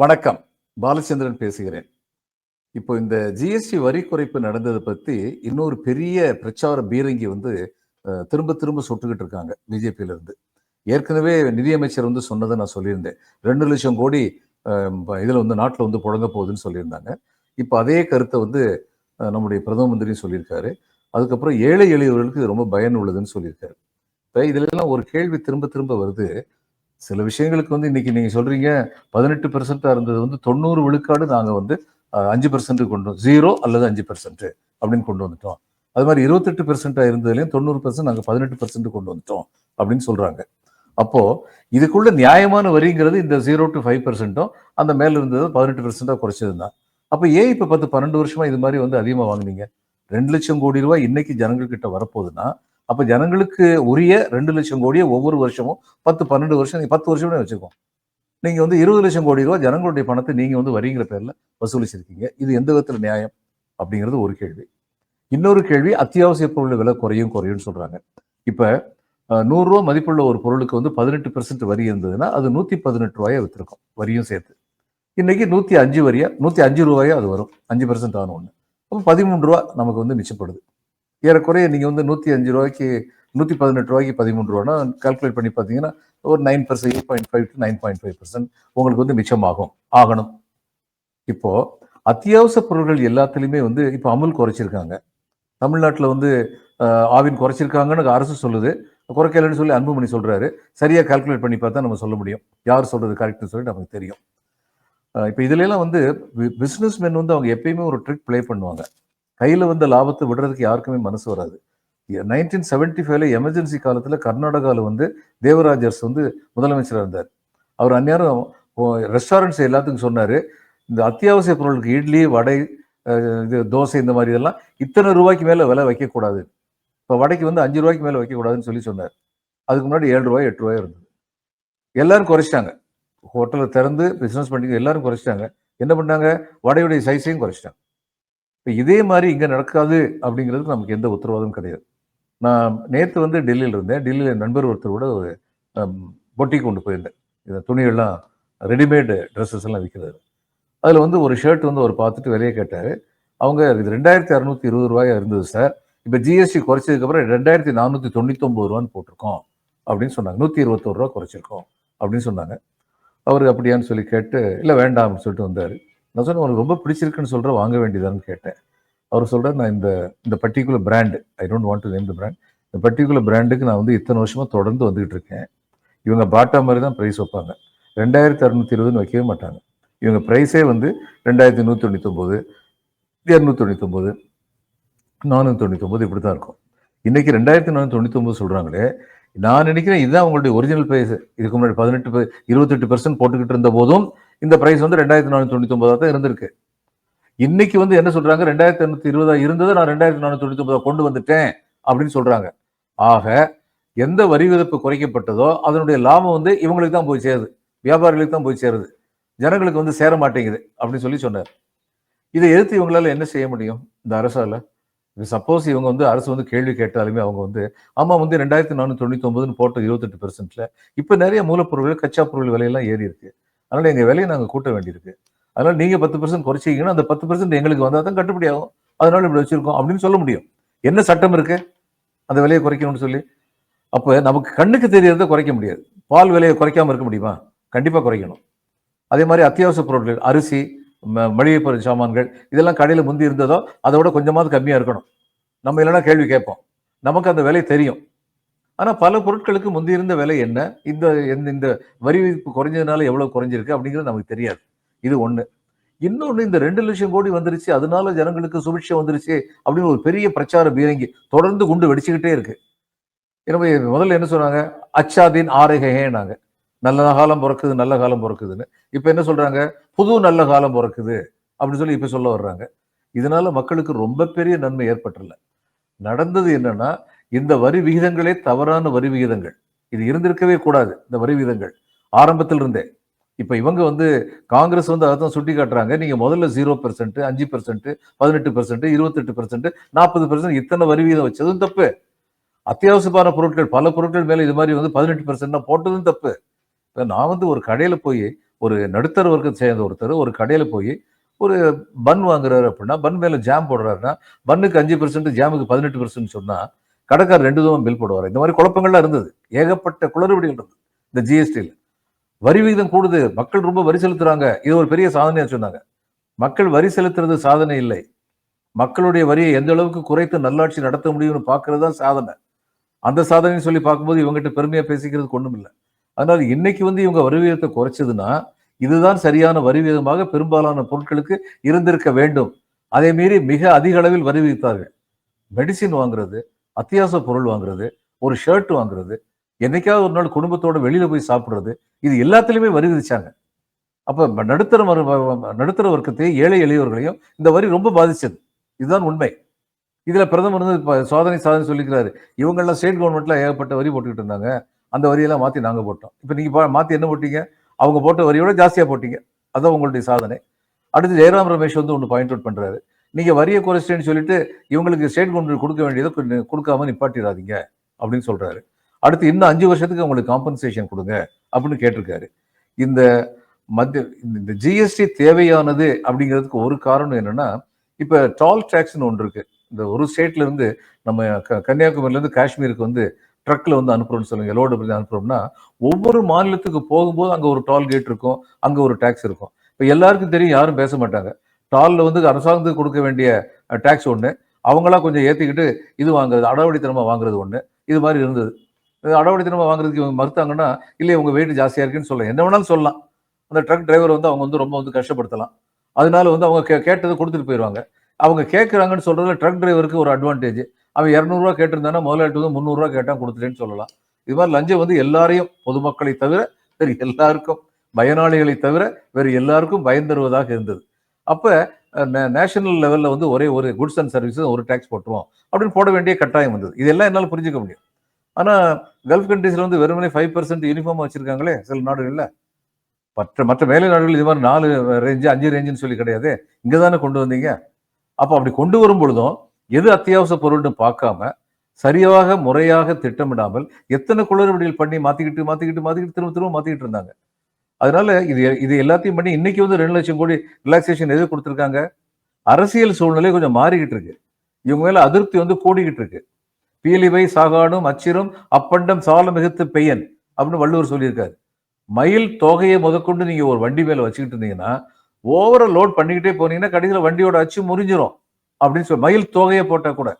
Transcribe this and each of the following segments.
வணக்கம். பாலச்சந்திரன் பேசுகிறேன். இப்போ இந்த ஜிஎஸ்டி வரி குறைப்பு நடந்ததை பத்தி இன்னொரு பெரிய பிரச்சார பீரங்கி வந்து திரும்ப திரும்ப சுட்டுக்கிட்டு இருக்காங்க பிஜேபியில இருந்து ஏற்கனவே நிதியமைச்சர் வந்து சொன்னதை நான் சொல்லியிருந்தேன். ரெண்டு லட்சம் கோடி இதில் வந்து நாட்டில் வந்து புழங்க போகுதுன்னு சொல்லியிருந்தாங்க. இப்போ அதே கருத்தை வந்து நம்முடைய பிரதம மந்திரியும் சொல்லியிருக்காரு. அதுக்கப்புறம் ஏழை எளியவர்களுக்கு ரொம்ப பயன் உள்ளதுன்னு சொல்லியிருக்காரு. இப்போ இதுல எல்லாம் ஒரு கேள்வி திரும்ப திரும்ப வருது. சில விஷயங்களுக்கு வந்து இன்னைக்கு நீங்க சொல்றீங்க பதினெட்டு பெர்சென்டா இருந்தது வந்து தொண்ணூறு விழுக்காடு நாங்க வந்து அஞ்சு பெர்சென்ட் கொண்டு ஜீரோ அல்லது அஞ்சு பெர்சென்ட் அப்படின்னு கொண்டு வந்துட்டோம். அது மாதிரி இருபத்தெட்டு பெர்சென்டா இருந்ததுலையும் தொண்ணூறு பெர்சென்ட் நாங்க பதினெட்டு பெர்சென்ட் கொண்டு வந்துட்டோம் அப்படின்னு சொல்றாங்க. அப்போ இதுக்குள்ள நியாயமான வரிங்கிறது இந்த ஜீரோ டு ஃபைவ் பெர்சென்ட்டும் அந்த மேல இருந்தது பதினெட்டு பெர்சென்டா குறைச்சது தான் அப்ப ஏன் இப்போ பத்து பன்னெண்டு வருஷமா இது மாதிரி வந்து அதிகமாக வாங்கினீங்க? ரெண்டு லட்சம் கோடி ரூபாய் இன்னைக்கு ஜனங்கள்கிட்ட வரப்போகுதுன்னா அப்ப ஜனங்களுக்கு உரிய ரெண்டு லட்சம் கோடியை ஒவ்வொரு வருஷமும் பத்து பன்னெண்டு வருஷம் நீங்க பத்து வருஷமே வச்சுக்கோங்க நீங்க வந்து இருபது லட்சம் கோடி ரூபாய் ஜனங்களுடைய பணத்தை நீங்க வந்து வரிங்கிற பேர்ல வசூலிச்சிருக்கீங்க. இது எந்த விதத்துல நியாயம் அப்படிங்கிறது ஒரு கேள்வி. இன்னொரு கேள்வி அத்தியாவசிய பொருள் விலை குறையும் குறையும் சொல்றாங்க. இப்ப நூறுரூவா மதிப்புள்ள ஒரு பொருளுக்கு வந்து பதினெட்டு பெர்சன்ட் வரி இருந்ததுன்னா அது நூத்தி பதினெட்டு ரூபாயை வித்திருக்கும் வரியும் சேர்த்து. இன்னைக்கு நூத்தி அஞ்சு வரியா நூத்தி அஞ்சு ரூபாயோ அது வரும் அஞ்சு பெர்சன்ட் ஆன ஒண்ணு. அப்போ பதிமூன்று ரூபா நமக்கு வந்து மிச்சப்படுது. ஏறக்குறைய நீங்கள் வந்து நூற்றி அஞ்சு ரூபாய்க்கு நூற்றி பதினெட்டு ரூபாய்க்கு பதிமூணு ரூபானா கால்குலேட் பண்ணி பார்த்தீங்கன்னா ஒரு nine percent eight point five to nine point five percent உங்களுக்கு வந்து மிச்சமாகும் ஆகணும். இப்போது அத்தியாவசிய பொருட்கள் எல்லாத்துலேயுமே வந்து இப்போ அமுல் குறைச்சிருக்காங்க. தமிழ்நாட்டில் வந்து ஆவின் குறைச்சிருக்காங்கன்னு அரசு சொல்லுது. குறைக்கலன்னு சொல்லி அன்புமணி சொல்கிறாரு சரியாக கால்குலேட் பண்ணி பார்த்தா நம்ம சொல்ல முடியும். யார் சொல்கிறது கரெக்ட்னு சொல்லி நமக்கு தெரியும். இப்போ இதுலலாம் வந்து பிஸ்னஸ் மேன் வந்து அவங்க எப்பயுமே ஒரு ட்ரிக் ப்ளே பண்ணுவாங்க. கையில் வந்த லாபத்தை விடுறதுக்கு யாருக்குமே மனசு வராது. நைன்டீன் செவன்டி ஃபைவ்ல எமர்ஜென்சி காலத்தில் கர்நாடகாவில் வந்து தேவராஜர்ஸ் வந்து முதலமைச்சராக இருந்தார். அவர் அந்நேரம் ரெஸ்டாரண்ட்ஸ் எல்லாத்துக்கும் சொன்னார். இந்த அத்தியாவசிய பொருளுக்கு இட்லி வடை இது தோசை இந்த மாதிரி இதெல்லாம் இத்தனை ரூபாய்க்கு மேலே விலை வைக்கக்கூடாது. இப்போ வடைக்கு வந்து அஞ்சு ரூபாய்க்கு மேலே வைக்கக்கூடாதுன்னு சொல்லி சொன்னார். அதுக்கு முன்னாடி ஏழு ரூபாய் எட்டு ரூபாய் இருந்தது. எல்லாரும் குறைச்சிட்டாங்க. ஹோட்டலை திறந்து பிஸ்னஸ் பண்ணி எல்லாரும் குறைச்சிட்டாங்க. என்ன பண்ணாங்க வடையுடைய சைஸையும் குறைச்சிட்டாங்க. இப்போ இதே மாதிரி இங்கே நடக்காது அப்படிங்கிறதுக்கு நமக்கு எந்த உத்தரவாதமும் கிடையாது. நான் நேற்று வந்து டெல்லியில் இருந்தேன். டெல்லியில் நண்பர் ஒருத்தர் கூட ஒரு பொட்டி கொண்டு போயிருந்தேன். இந்த துணியெல்லாம் ரெடிமேடு ட்ரெஸ்ஸஸ் எல்லாம் விற்கிறாரு அதில் வந்து ஒரு ஷர்ட் வந்து அவர் பார்த்துட்டு விலையை கேட்டார். அவங்க இது ரெண்டாயிரத்தி அறநூத்தி இருபது ரூபாயா இருந்தது சார். இப்போ ஜிஎஸ்டி குறைச்சதுக்கப்புறம் ரெண்டாயிரத்தி நானூற்றி தொண்ணூத்தொம்பது ரூபான்னு போட்டிருக்கோம் அப்படின்னு சொன்னாங்க. நூற்றி இருபத்தோரு ரூபா குறைச்சிருக்கோம் அப்படின்னு சொன்னாங்க. அவர் அப்படியான்னு சொல்லி கேட்டு இல்லை வேண்டாம் அப்படின்னு சொல்லிட்டு வந்தார். நான் சொன்னேன் உனக்கு ரொம்ப பிடிச்சிருக்குன்னு சொல்கிற வாங்க வேண்டியதான்னு கேட்டேன். அவர் சொல்கிறார் நான் இந்த இந்த particular brand I don't want to name the brand இந்த பர்டிகுலர் பிராண்டுக்கு நான் வந்து இத்தனை வருஷமாக தொடர்ந்து வந்துகிட்டு இருக்கேன். இவங்க பாட்டா மாதிரி தான் ப்ரைஸ் வைப்பாங்க. ரெண்டாயிரத்தி அறுநூத்தி இருபதுன்னு வைக்கவே மாட்டாங்க. இவங்க ப்ரைஸே வந்து ரெண்டாயிரத்தி நூற்றி தொண்ணூத்தொம்பது இரநூத்தி தொண்ணூத்தொம்பது நானூற்றி தொண்ணூத்தொம்பது இப்படி தான் இருக்கும். இன்றைக்கி ரெண்டாயிரத்தி நானூற்றி தொண்ணூத்தொம்பது சொல்கிறாங்களே நான் நினைக்கிறேன் இதுதான் அவங்களுடைய ஒரிஜினல் ப்ரைஸ் இதுக்கு முன்னாடி பதினெட்டு இருபத்தெட்டு பெர்சன்ட் போட்டுக்கிட்டு இருந்த போதும் இந்த ப்ரைஸ் வந்து ரெண்டாயிரத்தி நானூற்றி தொண்ணூற்றி தான் இருந்திருக்கு. இன்னைக்கு வந்து என்ன சொல்றாங்க? ரெண்டாயிரத்தி எண்ணூத்தி இருபதா இருந்தது நான் ரெண்டாயிரத்தி நானூத்தி தொண்ணூத்தி ஒன்பதா கொண்டு வந்துட்டேன் அப்படின்னு சொல்றாங்க. ஆக எந்த வரி விதிப்பு குறைக்கப்பட்டதோ அதனுடைய லாபம் வந்து இவங்களுக்கு தான் போய் சேருது. வியாபாரிகளுக்கு தான் போய் சேருது. ஜனங்களுக்கு வந்து சேர மாட்டேங்குது அப்படின்னு சொல்லி சொன்னார். இதை எதிர்த்து இவங்களால என்ன செய்ய முடியும்? இந்த அரசால? சப்போஸ் இவங்க வந்து அரசு வந்து கேள்வி கேட்டாலுமே அவங்க வந்து ஆமா வந்து ரெண்டாயிரத்தி நானூத்தி தொண்ணூத்தி ஒன்பதுன்னு போட்ட இருபத்தெட்டு பெர்சென்ட்ல இப்ப நிறைய மூலப்பொருட்கள் கச்சா பொருள் விலையெல்லாம் ஏறி இருக்கு. அதனால் எங்கள் விலையை நாங்கள் கூட்ட வேண்டியிருக்கு. அதனால் நீங்கள் பத்து பர்சன்ட் குறைச்சிங்கன்னா அந்த பத்து பர்சன்ட் எங்களுக்கு வந்தால் தான் கட்டுப்படி ஆகும் இப்படி வச்சுருக்கோம் அப்படின்னு சொல்ல முடியும். என்ன சட்டம் இருக்குது அந்த விலையை குறைக்கணும்னு சொல்லி. அப்போ நமக்கு கண்ணுக்கு தெரியறத குறைக்க முடியாது. பால் விலையை குறைக்காமல் இருக்க முடியுமா? கண்டிப்பாக குறைக்கணும். அதே மாதிரி அத்தியாவசிய பொருட்கள் அரிசி ம- மளிகை பொருள் சாமான்கள் இதெல்லாம் கடையில் முந்தி இருந்ததோ அதை விட கொஞ்சமாவது கம்மியாக இருக்கணும். நம்ம இல்லைன்னா கேள்வி கேட்போம். நமக்கு அந்த விலை தெரியும். ஆனால் பல பொருட்களுக்கு முந்தி இருந்த விலை என்ன? இந்த இந்த- இந்த வரி விதிப்பு குறைஞ்சதுனால எவ்வளோ குறைஞ்சிருக்கு அப்படிங்கிறது நமக்கு தெரியாது. இது ஒன்று இன்னொன்று இந்த ரெண்டு லட்சம் கோடி வந்துருச்சு அதனால ஜனங்களுக்கு சுபிட்சை வந்துருச்சு அப்படின்னு ஒரு பெரிய பிரச்சார பீரங்கி தொடர்ந்து குண்டு வெடிச்சுக்கிட்டே இருக்கு. எனவே முதல்ல என்ன சொன்னாங்க? அச்சாதீன் ஆரேகேனாங்க. நல்ல காலம் பிறக்குது நல்ல காலம் பிறக்குதுன்னு. இப்போ என்ன சொல்றாங்க? புது நல்ல காலம் பிறக்குது அப்படின்னு சொல்லி இப்போ சொல்ல வர்றாங்க. இதனால மக்களுக்கு ரொம்ப பெரிய நன்மை ஏற்பட்டுள்ள நடந்தது என்னன்னா இந்த வரி விகிதங்களே தவறான வரி விகிதங்கள். இது இருந்திருக்கவே கூடாது இந்த வரி விகிதங்கள். ஆரம்பத்தில் இருந்தே இப்போ இவங்க வந்து காங்கிரஸ் வந்து அதான் சுட்டி காட்டுறாங்க நீங்கள் முதல்ல ஜீரோ பெர்சென்ட் அஞ்சு பெர்சென்ட் பதினெட்டு பெர்சென்ட் இருபத்தெட்டு பெர்சென்ட் நாற்பது பெர்சென்ட் இத்தனை வரி விகிதம் வச்சதும் தப்பு. அத்தியாவசியமான பொருட்கள் பல பொருட்கள் மேலே இது மாதிரி வந்து பதினெட்டு பெர்சென்ட் போட்டதும் தப்பு. இப்போ நான் வந்து ஒரு கடையில் போய் ஒரு நடுத்தர வர்க்கத்தை சேர்ந்த ஒருத்தர் ஒரு கடையில் போய் ஒரு பன் வாங்குறாரு அப்படின்னா பன் மேலே ஜாம் போடுறாருன்னா பன்னுக்கு அஞ்சு பெர்சென்ட் ஜாமுக்கு பதினெட்டு பெர்சென்ட் சொன்னால் கடைக்காரர் ரெண்டு தூரம் பில் போடுவார். இந்த மாதிரி குழப்பங்கள்லாம் இருந்தது. ஏகப்பட்ட குளறுபடிகள் இருந்தது இந்த ஜிஎஸ்டியில் வரி விகிதம் கூடுது. மக்கள் ரொம்ப வரி செலுத்துறாங்க. இது ஒரு பெரிய சாதனையா சொன்னாங்க. மக்கள் வரி செலுத்துறது சாதனை இல்லை. மக்களுடைய வரியை எந்த அளவுக்கு குறைத்து நல்லாட்சி நடத்த முடியும்னு பார்க்கறது தான் சாதனை. அந்த சாதனைன்னு சொல்லி பார்க்கும்போது இவங்ககிட்ட பெருமையா பேசிக்கிறதுக்கு ஒண்ணும் இல்லை. அதனால இன்னைக்கு வந்து இவங்க வரி விகிதத்தை குறைச்சதுன்னா இதுதான் சரியான வரி விகிதமாக பெரும்பாலான பொருட்களுக்கு இருந்திருக்க வேண்டும். அதே மீறி மிக அதிக அளவில் வரி விதித்தார்கள். மெடிசின் வாங்குறது அத்தியாவசிய பொருள் வாங்குறது ஒரு ஷர்ட் வாங்குறது என்னைக்காவது ஒரு நாள் குடும்பத்தோட வெளியில போய் சாப்பிட்றது இது எல்லாத்துலேயுமே வரி விதிச்சாங்க. அப்போ நடுத்தர நடுத்தர வர்க்கத்தையும் ஏழை எளியவர்களையும் இந்த வரி ரொம்ப பாதிச்சது. இதுதான் உண்மை. இதில் பிரதமர் வந்து இப்போ சோதனை சாதனை சொல்லிக்கிறாரு. இவங்கெல்லாம் ஸ்டேட் கவர்மெண்ட்ல ஏகப்பட்ட வரி போட்டுக்கிட்டு இருந்தாங்க. அந்த வரியெல்லாம் மாற்றி நாங்கள் போட்டோம். இப்போ நீங்கள் மாற்றி என்ன போட்டீங்க? அவங்க போட்ட வரியோட ஜாஸ்தியாக போட்டீங்க. அதான் உங்களுடைய சாதனை. அடுத்து ஜெயராம் ரமேஷ் வந்து ஒன்று பாயிண்ட் அவுட் பண்ணுறாரு நீங்கள் வரியை குறைச்சிட்டேன்னு சொல்லிட்டு இவங்களுக்கு ஸ்டேட் கவர்மெண்ட் கொடுக்க வேண்டியதை கொஞ்சம் கொடுக்காம நிப்பாட்டிடாதீங்க அப்படின்னு சொல்கிறாரு அடுத்து இன்னும் அஞ்சு வருஷத்துக்கு அவங்களுக்கு காம்பன்சேஷன் கொடுங்க அப்படின்னு கேட்டிருக்காரு. இந்த மத்திய இந்த ஜிஎஸ்டி தேவையானது அப்படிங்கிறதுக்கு ஒரு காரணம் என்னன்னா இப்போ டால் டேக்ஸ்னு ஒன்று இருக்கு. இந்த ஒரு ஸ்டேட்ல இருந்து நம்ம க- கன்னியாகுமரியிலேருந்து காஷ்மீருக்கு வந்து ட்ரக்கில் வந்து அனுப்புறோம்னு சொல்லுங்க லோடு பண்ணி அனுப்புறோம்னா ஒவ்வொரு மாநிலத்துக்கு போகும்போது அங்கே ஒரு டால் கேட் இருக்கும் அங்கே ஒரு டேக்ஸ் இருக்கும். இப்போ எல்லாருக்கும் தெரியும் யாரும் பேச மாட்டாங்க. டால்ல வந்து அரசாங்கத்துக்கு கொடுக்க வேண்டிய டாக்ஸ் ஒன்று அவங்களா கொஞ்சம் ஏற்றிக்கிட்டு இது வாங்குறது அடவடித்தனமாக வாங்குறது ஒன்று இது மாதிரி இருந்தது. அடவடித்தனமாக வாங்குறதுக்கு இவங்க மறுத்தாங்கன்னா இல்லை உங்கள் வெயிட் ஜாஸ்தியாக இருக்குன்னு சொல்லலாம் என்ன வேணாலும் சொல்லலாம். அந்த ட்ரக் டிரைவர் வந்து அவங்க வந்து ரொம்ப வந்து கஷ்டப்படுத்தலாம். அதனால வந்து அவங்க கே- கேட்டதை கொடுத்துட்டு போயிடுவாங்க அவங்க கேட்குறாங்கன்னு சொல்றதுல ட்ரக் டிரைவருக்கு ஒரு அட்வான்டேஜ் அவன் இரநூறுவா கேட்டிருந்தானா முதலாளிட்டு வந்து முந்நூறுரூவா கேட்டால் கொடுத்துட்டேன்னு சொல்லலாம். இது மாதிரி லஞ்சம் வந்து எல்லாரையும் பொதுமக்களை தவிர வேறு எல்லாருக்கும் பயனாளிகளை தவிர வேறு எல்லாருக்கும் பயன் தருவதாக இருந்தது. அப்போ நேஷனல் லெவலில் வந்து ஒரே ஒரு குட்ஸ் அண்ட் சர்வீஸஸ் ஒரு டேக்ஸ் போட்டுருவோம் அப்படின்னு போட வேண்டிய கட்டாயம் வந்தது. இதெல்லாம் என்னால் புரிஞ்சுக்க முடியும். ஆனால் கல்ஃப் கண்ட்ரீஸில் வந்து வெறுமனே ஃபைவ் பர்சன்ட் யூனிஃபார்ம் வச்சுருக்காங்களே சில நாடுகளில். மற்ற மற்ற மேலை நாடுகள் இது மாதிரி நாலு ரேஞ்சு அஞ்சு ரேஞ்சுன்னு சொல்லி கிடையாது. இங்கே தானே கொண்டு வந்தீங்க. அப்போ அப்படி கொண்டு வரும் பொழுதும் எது அத்தியாவசிய பொருள்னு பார்க்காம சரியாக முறையாக திட்டமிடாமல் எத்தனை குளறுபடிகள் பண்ணி மாற்றிக்கிட்டு மாற்றிக்கிட்டு மாற்றிக்கிட்டு திரும்ப திரும்ப மாற்றிக்கிட்டு இருந்தாங்க? அதனால இது இது எல்லாத்தையும் பண்ணி இன்னைக்கு வந்து ரெண்டு லட்சம் கோடி ரிலாக்ஸேஷன் எது கொடுத்துருக்காங்க? அரசியல் சூழ்நிலை கொஞ்சம் மாறிக்கிட்டு இருக்கு. இவங்க மேல அதிருப்தி வந்து கூடிக்கிட்டு இருக்கு. பீலிவை சாகாடும் அச்சிரும் அப்பண்டம் சால மிகுத்து பெயன் அப்படின்னு வள்ளுவர் சொல்லியிருக்காரு. மயில் தொகையை முதற்கொண்டு நீங்க ஒரு வண்டி மேல வச்சுக்கிட்டு இருந்தீங்கன்னா ஓவர லோட் பண்ணிக்கிட்டே போனீங்கன்னா கடைசியில் வண்டியோட அச்சு முறிஞ்சிரும். அப்படின்னு சொல்லி மயில் தொகையை போட்டா கூட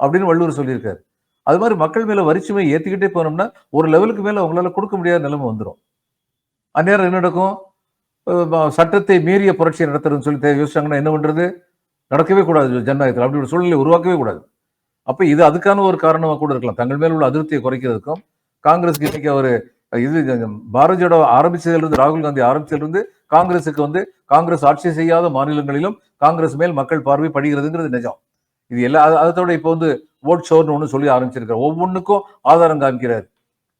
அப்படின்னு வள்ளுவர் சொல்லியிருக்காரு. அது மாதிரி மக்கள் மேல வரிச்சுமை ஏத்திக்கிட்டே போனோம்னா ஒரு லெவலுக்கு மேல அவங்களால கொடுக்க முடியாத நிலைமை வந்துடும் அந்நேரம் என்ன நடக்கும்? சட்டத்தை மீறிய புரட்சி நடத்துறதுன்னு சொல்லி யோசிச்சாங்கன்னா என்ன பண்ணுறது நடக்கவே கூடாது ஜனநாயகத்தில். அப்படி ஒரு சூழ்நிலை உருவாக்கவே கூடாது. அப்போ இது அதுக்கான ஒரு காரணமாக கூட இருக்கலாம். தங்கள் மேல் உள்ள அதிருப்தியை குறைக்கிறதுக்கும் காங்கிரஸ்க்கு இன்னைக்கு அவர் இது பாரதியோட ஜோடோ ஆரம்பிச்சதிலிருந்து ராகுல் காந்தி ஆரம்பிச்சதிலிருந்து காங்கிரஸுக்கு வந்து காங்கிரஸ் ஆட்சி செய்யாத மாநிலங்களிலும் காங்கிரஸ் மேல் மக்கள் பார்வை படுகிறதுங்கிறது நிஜம். இது எல்லா அதோட இப்போ வந்து ஓட் ஷோர்னு ஒன்று சொல்லி ஆரம்பிச்சிருக்காரு ஒவ்வொன்றுக்கும் ஆதாரம் காமிக்கிறார்.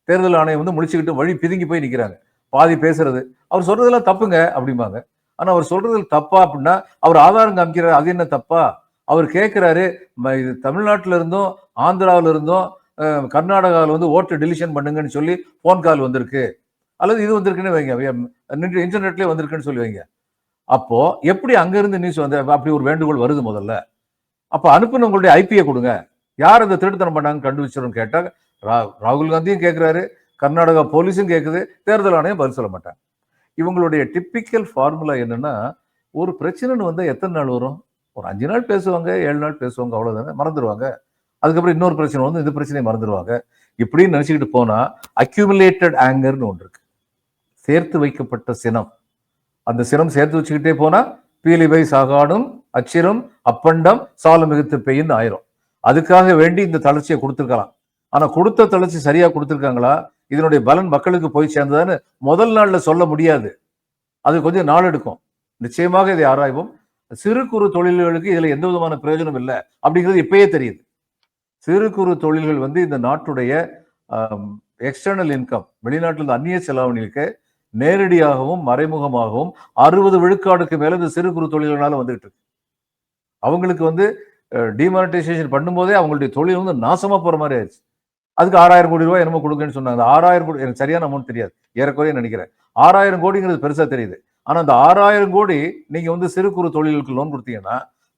தேர்தல் ஆணையம் வந்து முடிச்சுக்கிட்டு வழி பிதுங்கி போய் நிற்கிறாங்க பாதி பேசுறது. அவர் சொல்றதெல்லாம் தப்புங்க அப்படிம்பாங்க. ஆனா அவர் சொல்றது தப்பா அப்படின்னா அவர் ஆதாரம் காமிக்கிறாரு அது என்ன தப்பா? அவர் கேட்கிறாரு ம- இது தமிழ்நாட்டில இருந்தும் ஆந்திராவில இருந்தும் கர்நாடகாவில் வந்து ஓட்டு டெலிஷன் பண்ணுங்கன்னு சொல்லி ஃபோன் கால் வந்திருக்கு. அல்லது இது வந்திருக்குன்னு வைங்க இன்டர்நெட்லேயே வந்திருக்குன்னு சொல்லி வைங்க. அப்போ எப்படி அங்கிருந்து நியூஸ் வந்து அப்படி ஒரு வேண்டுகோள் வருது முதல்ல. அப்போ அனுப்புனவங்களுடைய ஐபியை கொடுங்க. யார் அந்த திருட்டுத்தனம் பண்ணாங்க கண்டுபிடிச்சிடும் கேட்டால் ரா- ராகுல் காந்தியும் கேட்குறாரு கர்நாடகா போலீஸும் கேட்குது தேர்தல் ஆணையம் பதில் சொல்ல மாட்டாங்க. இவங்களுடைய டிப்பிக்கல் ஃபார்முலா என்னென்னா ஒரு பிரச்சனைன்னு வந்தால் எத்தனை நாள் வரும்? ஒரு அஞ்சு நாள் பேசுவாங்க ஏழு நாள் பேசுவாங்க அவ்வளோதானே மறந்துடுவாங்க அதுக்கப்புறம் இன்னொரு பிரச்சனை வந்து இந்த பிரச்சனையை மறந்துடுவாங்க இப்படின்னு நினச்சிக்கிட்டு போனால் அக்யூமுலேட்டட் ஆங்கர்னு ஒன்று இருக்கு. சேர்த்து வைக்கப்பட்ட சினம். அந்த சினம் சேர்த்து வச்சுக்கிட்டே போனால் பீலிபை சாகாடும் அச்சிரம் அப்பண்டம் சால மிகுத்து பெய்யுன்னு ஆயிரும். அதுக்காக வேண்டி இந்த தளர்ச்சியை கொடுத்துருக்கலாம். ஆனால் கொடுத்த தளர்ச்சி சரியாக கொடுத்துருக்காங்களா? இதனுடைய பலன் மக்களுக்கு போய் சேர்ந்ததான்னு முதல் நாளில் சொல்ல முடியாது. அது கொஞ்சம் நாள் எடுக்கும். நிச்சயமாக இதை ஆராய்வோம். சிறு குறு தொழில்களுக்கு இதில் எந்த விதமான பிரயோஜனம் இல்லை அப்படிங்கிறது இப்பயே தெரியுது. சிறு குறு தொழில்கள் வந்து இந்த நாட்டுடைய எக்ஸ்டர்னல் இன்கம் வெளிநாட்டில் அந்நிய செலாவணிக்கு நேரடியாகவும் மறைமுகமாகவும் அறுபது விழுக்காடுக்கு மேல இந்த சிறு குறு தொழில்களால வந்துகிட்டு இருக்கு. அவங்களுக்கு வந்து டிமானிட்டைசேஷன் பண்ணும்போதே அவங்களுடைய தொழில் வந்து நாசமா போற மாதிரி ஆயிடுச்சு. அதுக்கு ஆறாயிரம் கோடி ரூபாய் என்னமோ கொடுக்குன்னு சொன்னாங்க. அந்த ஆறாயிரம் கோடி எனக்கு சரியான அமௌண்ட் தெரியாது. ஏறக்குறைய நினைக்கிறேன். ஆறாயிரம் கோடிங்கிறது பெருசாக தெரியுது. ஆனால் அந்த ஆறாயிரம் கோடி நீங்கள் வந்து சிறு குறு தொழில்களுக்கு லோன் கொடுத்தீங்கன்னா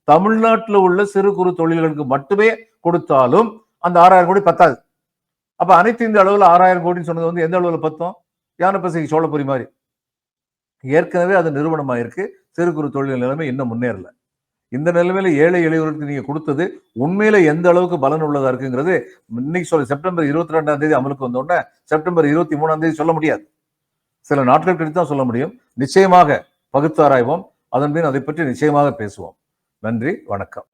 தமிழ்நாட்டில் உள்ள சிறு குறு தொழில்களுக்கு மட்டுமே கொடுத்தாலும் அந்த ஆறாயிரம் கோடி பத்தாது. அப்போ அனைத்து இந்த அளவில் ஆறாயிரம் கோடின்னு சொன்னது வந்து எந்த அளவில் பத்தோம்? யானை சோழபுரி மாதிரி. ஏற்கனவே அது நிறுவனமாயிருக்கு. சிறு குறு தொழில் நிலைமை இன்னும் முன்னேறல. இந்த நிலைமையில ஏழை எளியவர்களுக்கு நீங்க கொடுத்தது உண்மையில எந்த அளவுக்கு பலன் உள்ளதா இருக்குங்கிறது இன்னைக்கு சொல்ல செப்டம்பர் இருபத்தி ரெண்டாம் தேதி அமலுக்கு வந்தோடனே செப்டம்பர் இருபத்தி மூணாம் தேதி சொல்ல முடியாது. சில நாட்கள் கழித்து தான் சொல்ல முடியும். நிச்சயமாக பகுத்தாராய்வோம். அதன் பின் அதை பற்றி நிச்சயமாக பேசுவோம். நன்றி வணக்கம்.